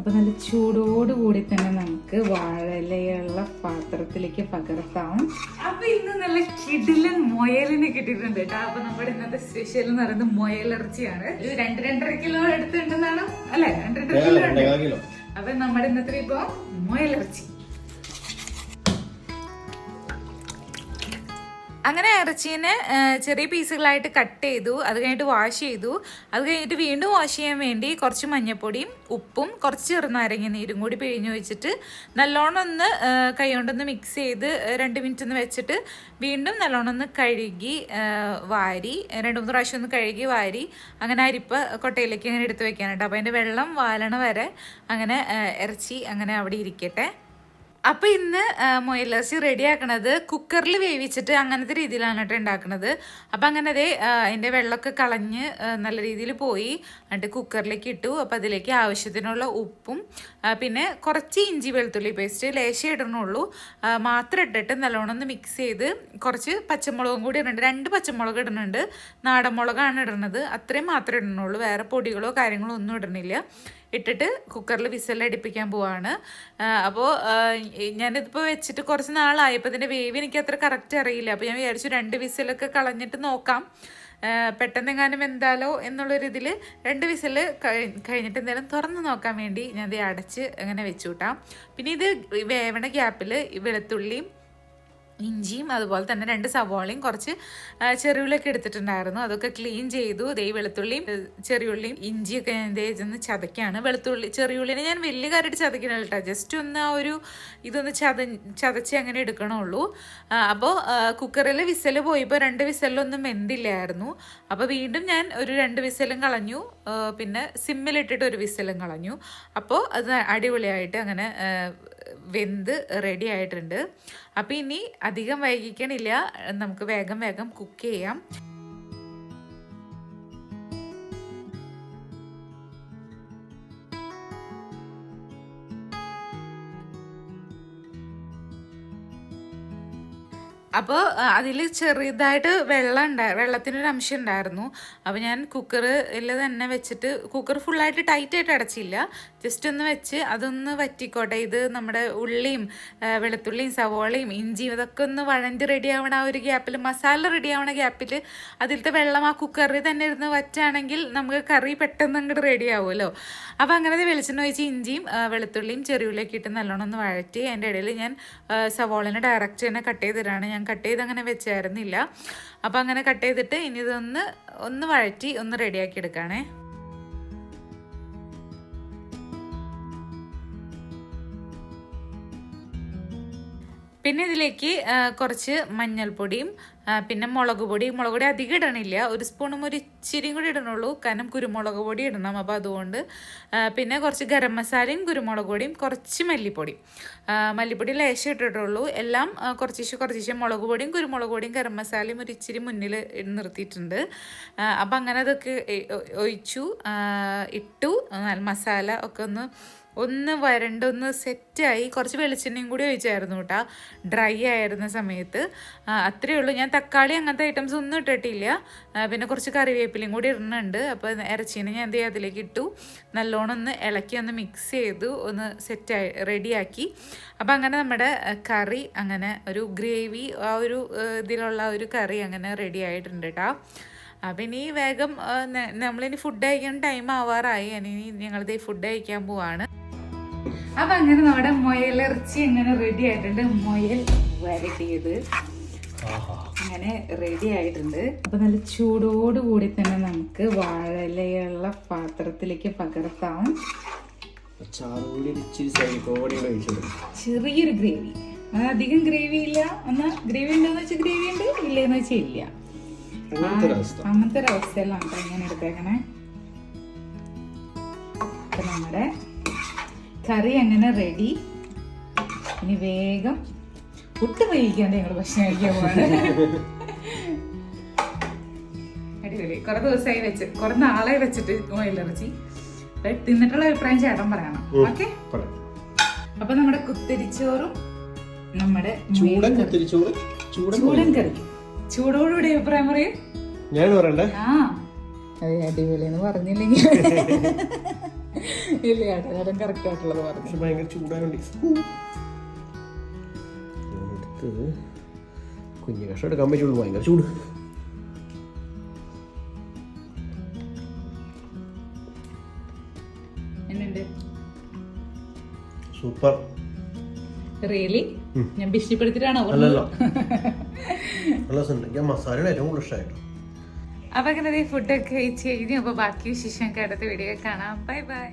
അപ്പൊ നല്ല ചൂടോട് കൂടി തന്നെ നമുക്ക് വാഴയിലയുള്ള പാത്രത്തിലേക്ക് പകർത്താം. അപ്പൊ ഇന്ന് നല്ല കിടിലൻ മൊയലിനെ കിട്ടിയിട്ടുണ്ട് കേട്ടോ. അപ്പൊ നമ്മുടെ ഇന്നത്തെ സ്പെഷ്യൽ എന്ന് പറയുന്നത് മുയലിറച്ചിയാണ്. ഇത് രണ്ട് രണ്ടര കിലോ എടുത്തിട്ടുണ്ടെന്നാണ് അല്ലെ? രണ്ട് രണ്ടര കിലോ ഉണ്ട്. അപ്പൊ നമ്മുടെ ഇന്നത്തെ ഇപ്പൊ മൊയലിറച്ചി. അങ്ങനെ ഇറച്ചീനെ ചെറിയ പീസുകളായിട്ട് കട്ട് ചെയ്തു അത് കഴിഞ്ഞിട്ട് വാഷ് ചെയ്തു. അത് കഴിഞ്ഞിട്ട് വീണ്ടും വാഷ് ചെയ്യാൻ വേണ്ടി കുറച്ച് മഞ്ഞപ്പൊടിയും ഉപ്പും കുറച്ച് ചെറുനാരങ്ങ നീരും കൂടി പിഴിഞ്ഞ് വെച്ചിട്ട് നല്ലോണം ഒന്ന് കൈകൊണ്ടൊന്ന് മിക്സ് ചെയ്ത് രണ്ട് മിനിറ്റ് ഒന്ന് വെച്ചിട്ട് വീണ്ടും നല്ലോണം ഒന്ന് കഴുകി വാരി രണ്ട് മൂന്ന് പ്രാവശ്യം ഒന്ന് കഴുകി വാരി അങ്ങനെ അരിപ്പ കൊട്ടയിലേക്ക് അങ്ങനെ എടുത്ത് വെക്കാനുണ്ട് അപ്പോൾ അതിന്റെ വെള്ളം വാലണ വരെ അങ്ങനെ ഇറച്ചി അങ്ങനെ അവിടെ ഇരിക്കട്ടെ. അപ്പൊ ഇന്ന് മൊയലാസി റെഡി ആക്കണത് കുക്കറിൽ വേവിച്ചിട്ട് അങ്ങനത്തെ രീതിയിലാണ് കേട്ടോ ഉണ്ടാക്കണത്. അപ്പൊ അങ്ങനെ അതേ അതിന്റെ വെള്ളമൊക്കെ കളഞ്ഞ് നല്ല രീതിയിൽ പോയി എന്നിട്ട് കുക്കറിലേക്ക് ഇട്ടു. അപ്പൊ അതിലേക്ക് ആവശ്യത്തിനുള്ള ഉപ്പും പിന്നെ കുറച്ച് ഇഞ്ചി വെളുത്തുള്ളി പേസ്റ്റ് ലേശം ഇടണുള്ളൂ. മാത്രം ഇട്ടിട്ട് നല്ലോണം ഒന്ന് മിക്സ് ചെയ്ത് കുറച്ച് പച്ചമുളകും കൂടി ഇടുന്നുണ്ട് രണ്ട് പച്ചമുളക് ഇടുന്നുണ്ട് നാടൻ മുളകാണ് ഇടുന്നത് അത്രയും മാത്രമേ ഇടണുള്ളൂ. വേറെ പൊടികളോ കാര്യങ്ങളോ ഒന്നും ഇടണില്ല. ഇട്ടിട്ട് കുക്കറിൽ വിസലടിപ്പിക്കാൻ പോവാണ്. അപ്പോൾ ഞാനിതിപ്പോൾ വെച്ചിട്ട് കുറച്ച് നാളായി. അപ്പോൾ ഇതിന്റെ വേവ് എനിക്ക് അത്ര കറക്റ്റ് അറിയില്ല. അപ്പോൾ ഞാൻ വിചാരിച്ചു രണ്ട് വിസിലൊക്കെ കളഞ്ഞിട്ട് നോക്കാം. പെട്ടെന്നെങ്ങാനും എന്താലോ എന്നുള്ളൊരിതിൽ രണ്ട് വിസിൽ കഴിഞ്ഞിട്ട് എന്തായാലും തുറന്ന് നോക്കാൻ വേണ്ടി ഞാൻ അടച്ച് അങ്ങനെ വെച്ചു കൂട്ടാം പിന്നെ ഇത് വേവണ ഗ്യാപ്പിൽ വെളുത്തുള്ളിയും ഇഞ്ചിയും അതുപോലെ തന്നെ രണ്ട് സവാളയും കുറച്ച് ചെറിയുള്ളിയൊക്കെ എടുത്തിട്ടുണ്ടായിരുന്നു. അതൊക്കെ ക്ലീൻ ചെയ്തു. ദേ വെളുത്തുള്ളിയും ചെറിയുള്ളിയും ഇഞ്ചിയൊക്കെ ഞാൻ ദേ ഇതൊന്ന് ചതയ്ക്കാണ് വെളുത്തുള്ളി ചെറിയുള്ളിനെ ഞാൻ വലിയ കാര്യമായിട്ട് ചതയ്ക്കണില്ല കേട്ടോ. ജസ്റ്റ് ഒന്ന് ആ ഒരു ഇതൊന്ന് ചത ചതച്ച് അങ്ങനെ എടുക്കണുള്ളൂ. അപ്പോൾ കുക്കറിൽ വിസൽ പോയപ്പോൾ രണ്ട് വിസലിലൊന്നും വെന്തില്ലായിരുന്നു. അപ്പോൾ വീണ്ടും ഞാൻ ഒരു രണ്ട് വിസലും കളഞ്ഞു. പിന്നെ സിമ്മിലിട്ടിട്ട് ഒരു വിസലും കളഞ്ഞു. അപ്പോൾ അത് അടിപൊളിയായിട്ട് അങ്ങനെ വെന്ത് റെഡി ആയിട്ടുണ്ട്. അപ്പോൾ ഇനി അധികം വൈകിക്കണില്ല നമുക്ക് വേഗം വേഗം കുക്ക് ചെയ്യാം. അപ്പോൾ അതിൽ ചെറിയതായിട്ട് വെള്ളം ഉണ്ടായി വെള്ളത്തിനൊരു അംശം ഉണ്ടായിരുന്നു. അപ്പോൾ ഞാൻ കുക്കറിൽ തന്നെ വെച്ചിട്ട് കുക്കർ ഫുള്ളായിട്ട് ടൈറ്റായിട്ട് അടച്ചില്ല. ജസ്റ്റ് ഒന്ന് വെച്ച് അതൊന്ന് വറ്റിക്കോട്ടെ. ഇത് നമ്മുടെ ഉള്ളിയും വെളുത്തുള്ളിയും സവോളയും ഇഞ്ചിയും ഇതൊക്കെ ഒന്ന് വഴഞ്ഞ് റെഡി ആവണ ആ ഒരു ഗ്യാപ്പിൽ മസാല റെഡി ആവണ ഗ്യാപ്പിൽ അതിലത്തെ വെള്ളം ആ കുക്കറിൽ തന്നെ ഇരുന്ന് വറ്റാണെങ്കിൽ നമുക്ക് കറി പെട്ടെന്ന് അങ്ങോട്ട് റെഡി ആവുമല്ലോ. അപ്പോൾ അങ്ങനെ വെളിച്ചെണ്ണ ഒഴിച്ച് ഇഞ്ചിയും വെളുത്തുള്ളിയും ചെറിയുള്ളിയൊക്കെ ഇട്ട് നല്ലോണം ഒന്ന് വഴറ്റി അതിന്റെ ഇടയിൽ ഞാൻ സവോളിനെ സവോളനെ ഡയറക്റ്റ് തന്നെ കട്ട് ചെയ്തിട്ടാണ് ഞാൻ കട്ട് ചെയ്ത് അങ്ങനെ വെച്ചായിരുന്നില്ല. അപ്പോൾ അങ്ങനെ കട്ട് ചെയ്തിട്ട് ഇനി ഇതൊന്ന് ഒന്ന് വഴറ്റി ഒന്ന് റെഡിയാക്കി എടുക്കുകയാണേ പിന്നെ ഇതിലേക്ക് കുറച്ച് മഞ്ഞൾപ്പൊടിയും പിന്നെ മുളക് പൊടി. മുളക് പൊടി അധികം ഇടണില്ല. ഒരു സ്പൂണും ഒരു ഇച്ചിരിയും കൂടി ഇടണുള്ളൂ. കാരണം കുരുമുളക് പൊടി ഇടണം. അപ്പോൾ അതുകൊണ്ട് പിന്നെ കുറച്ച് ഗരം മസാലയും കുരുമുളക് പൊടിയും കുറച്ച് മല്ലിപ്പൊടി. മല്ലിപ്പൊടി ലേശം ഇട്ടിട്ടുള്ളൂ. എല്ലാം കുറച്ചിശ്ശെ കുറച്ചിശെ കുറച്ചിശെ മുളക് പൊടിയും കുരുമുളക് പൊടിയും ഗരം മസാലയും ഒരു ഇച്ചിരി മുന്നിൽ നിർത്തിയിട്ടുണ്ട്. അപ്പം അങ്ങനെ അതൊക്കെ ഒഴിച്ചു. ഇട്ടു. മസാല ഒക്കെ ഒന്ന് ഒന്ന് വരണ്ടൊന്ന് സെറ്റായി കുറച്ച് വെളിച്ചെണ്ണയും കൂടി ഒഴിച്ചായിരുന്നു കേട്ടോ. ഡ്രൈ ആയിരുന്ന സമയത്ത്. അത്രയേ ഉള്ളൂ. ഞാൻ തക്കാളി അങ്ങനത്തെ ഐറ്റംസ് ഒന്നും ഇട്ടിട്ടില്ല. പിന്നെ കുറച്ച് കറിവേപ്പിലയും കൂടി ഇടുന്നുണ്ട്. അപ്പോൾ ഇറച്ചീനെ ഞാൻ എന്ത് ചെയ്യാം അതിലേക്ക് ഇട്ടു. നല്ലോണം ഒന്ന് ഇളക്കി ഒന്ന് മിക്സ് ചെയ്തു. ഒന്ന് സെറ്റായി റെഡിയാക്കി അപ്പോൾ അങ്ങനെ നമ്മുടെ കറി അങ്ങനെ ഒരു ഗ്രേവി ആ ഒരു ഇതിലുള്ള ഒരു കറി അങ്ങനെ റെഡി ആയിട്ടുണ്ട് കേട്ടോ. അപ്പം ഇനി വേഗം നമ്മളിനി ഫുഡ് കഴിക്കാൻ ടൈം ആവാറായി. ഇനി ഞങ്ങളിത് ഫുഡ് കഴിക്കാൻ പോവാണ്. അപ്പൊ അങ്ങനെ നമ്മുടെ മുയലിറച്ചി അങ്ങനെ റെഡി ആയിട്ടുണ്ട്. മുയൽ വരട്ടിയത്. അങ്ങനെ റെഡി ആയിട്ടുണ്ട്. അപ്പൊ നല്ല ചൂടോട് കൂടി തന്നെ നമുക്ക് വാഴയിലയുള്ള പാത്രത്തിലേക്ക് പകർത്താം. ചെറിയൊരു ഗ്രേവി അധികം ഗ്രേവി ഇല്ല. എന്നാ ഗ്രേവി ഉണ്ടോന്ന് വെച്ചാൽ ഗ്രേവി ഉണ്ട്? ഇല്ലെന്ന് വെച്ചാൽ ഇല്ല. അങ്ങനത്തെ ഒരു അവസ്ഥയിലാണ് ഇങ്ങനെ എടുത്തേക്കണേ. നമ്മുടെ കറി അങ്ങനെ റെഡി ഇനി വേഗം ഒട്ടും വൈകിക്കാണ്ട് ഞങ്ങൾ ഭക്ഷണം കഴിക്കാൻ പോവാണ്. അടിപൊളി. കുറെ ദിവസമായി വെച്ച് കുറെ നാളെ വെച്ചിട്ട് ഇറച്ചി. തിന്നിട്ടുള്ള അഭിപ്രായം ചേട്ടൻ പറയണം. ഓക്കെ. അപ്പൊ നമ്മുടെ കുത്തിരിച്ചോറും നമ്മുടെ ചൂടൻ കുത്തിരിച്ചോറ് ചൂടൻ ചൂടൻ കറി. ചൂടോടുകൂടി അഭിപ്രായം പറയും. ഞാൻ പറയണ്ടേ? ആ. അതെ അടിപൊളിയെന്ന് പറഞ്ഞില്ലെങ്കിൽ ഇല്ല ചേട്ടാ ചേട്ടൻ കറക്റ്റ് ആയിട്ടുള്ളത് പറഞ്ഞു. പക്ഷെ ഭയങ്കര ചൂടായോണ്ട് കുഞ്ഞു കഷ്ണം എടുക്കാൻ പറ്റുള്ളൂ. ഭയങ്കര ചൂട്. സൂപ്പർ. റിയലി ഞാൻ ആ മസാലയുടെ ഏറ്റവും കൂടുതൽ ഇഷ്ടമായിട്ടോ അപ്പൊ അങ്ങനെ ഫുഡൊക്കെ കഴിച്ച് കഴിഞ്ഞു. അപ്പൊ ബാക്കി വിശേഷം അടുത്ത വീഡിയോ കാണാം. Bye bye